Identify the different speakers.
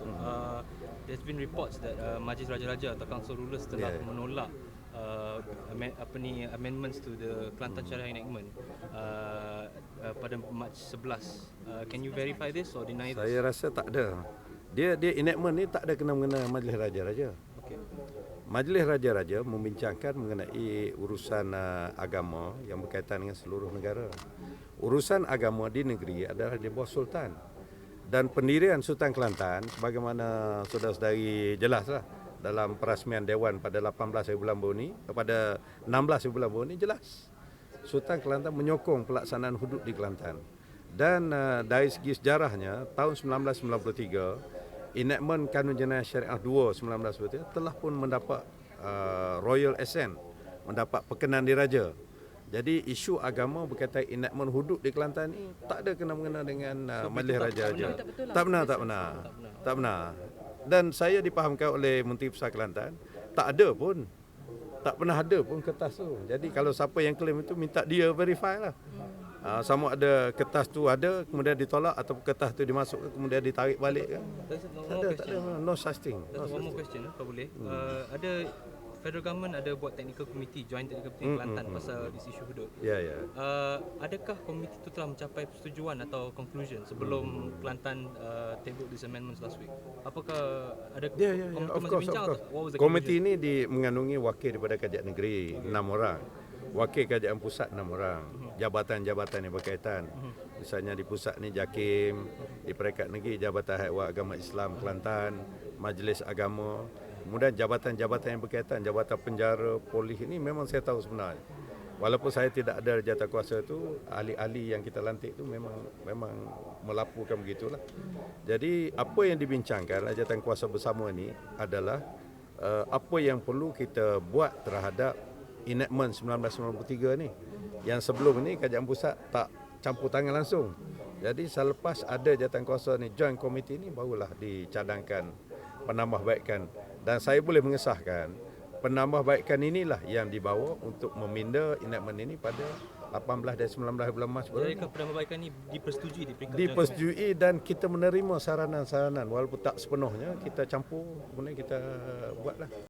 Speaker 1: Uh, there's been reports that uh, Majlis Raja-Raja atau Council Rulers telah
Speaker 2: Yeah.
Speaker 1: menolak uh, amend, apa ni amendments to the Kelantan Syariah Enactment uh, uh, pada Mac 11. Uh, can you verify this or deny this?
Speaker 2: Saya rasa tak ada. Dia dia enactment ni tak ada kena-mengena Majlis Raja-Raja.
Speaker 1: Okay.
Speaker 2: Majlis Raja-Raja membincangkan mengenai urusan uh, agama yang berkaitan dengan seluruh negara. Urusan agama di negeri adalah di bawah sultan. Dan pendirian Sultan Kelantan sebagaimana saudara-saudari jelaslah dalam perasmian dewan pada 18 hari bulan baru ni, pada 16 hari bulan baru jelas. Sultan Kelantan menyokong pelaksanaan hudud di Kelantan. Dan uh, dari segi sejarahnya tahun 1993 enactment Kanun Jenayah Syariah 2 1993 telah pun mendapat uh, royal assent, mendapat perkenan diraja. Jadi isu agama berkaitan enactment hudud di Kelantan ni tak ada kena mengena dengan uh, Majlis Raja-Raja. Tak benar, tak benar. Tak benar. Dan saya dipahamkan oleh Menteri Besar Kelantan, tak ada pun. Tak pernah ada pun kertas tu. Jadi kalau siapa yang claim itu minta dia verify lah. Uh, sama ada kertas tu ada kemudian ditolak ataupun kertas tu dimasukkan kemudian ditarik balik kan. Tak ada, tak ada. No such thing. No such
Speaker 1: one more question eh, kalau boleh. Uh, ada federal government ada buat technical committee, joint technical committee Kelantan pasal this issue hudud.
Speaker 2: Ya, ya.
Speaker 1: Uh, adakah komiti itu telah mencapai persetujuan atau conclusion sebelum Kelantan uh, table this amendments last week? Apakah ada
Speaker 2: Ya, ya, ya.
Speaker 1: komiti
Speaker 2: Of
Speaker 1: masih
Speaker 2: course, of
Speaker 1: bincang
Speaker 2: course.
Speaker 1: atau
Speaker 2: Komiti ini di, mengandungi wakil daripada Kajian Negeri, enam orang. Wakil Kajian Pusat, enam orang. Jabatan-jabatan yang berkaitan. Misalnya di pusat ni JAKIM, di peringkat negeri Jabatan Haiwan Agama Islam Kelantan, Majlis Agama, kemudian jabatan-jabatan yang berkaitan, Jabatan Penjara, Polis ini memang saya tahu sebenarnya. Walaupun saya tidak ada jatah kuasa tu, ahli-ahli yang kita lantik tu memang memang melaporkan begitulah. Jadi apa yang dibincangkan jabatan kuasa bersama ni adalah uh, apa yang perlu kita buat terhadap enactment 1993 ni. Yang sebelum ni kajian pusat tak campur tangan langsung. Jadi selepas ada jabatan kuasa ni joint committee ni barulah dicadangkan penambahbaikan dan saya boleh mengesahkan penambahbaikan inilah yang dibawa untuk meminda enactment ini pada 18 dan 19 bulan Mac baru
Speaker 1: Jadi penambahbaikan ini dipersetujui di peringkat
Speaker 2: dipersetujui dan kita menerima saranan-saranan. Walaupun tak sepenuhnya kita campur kemudian kita buatlah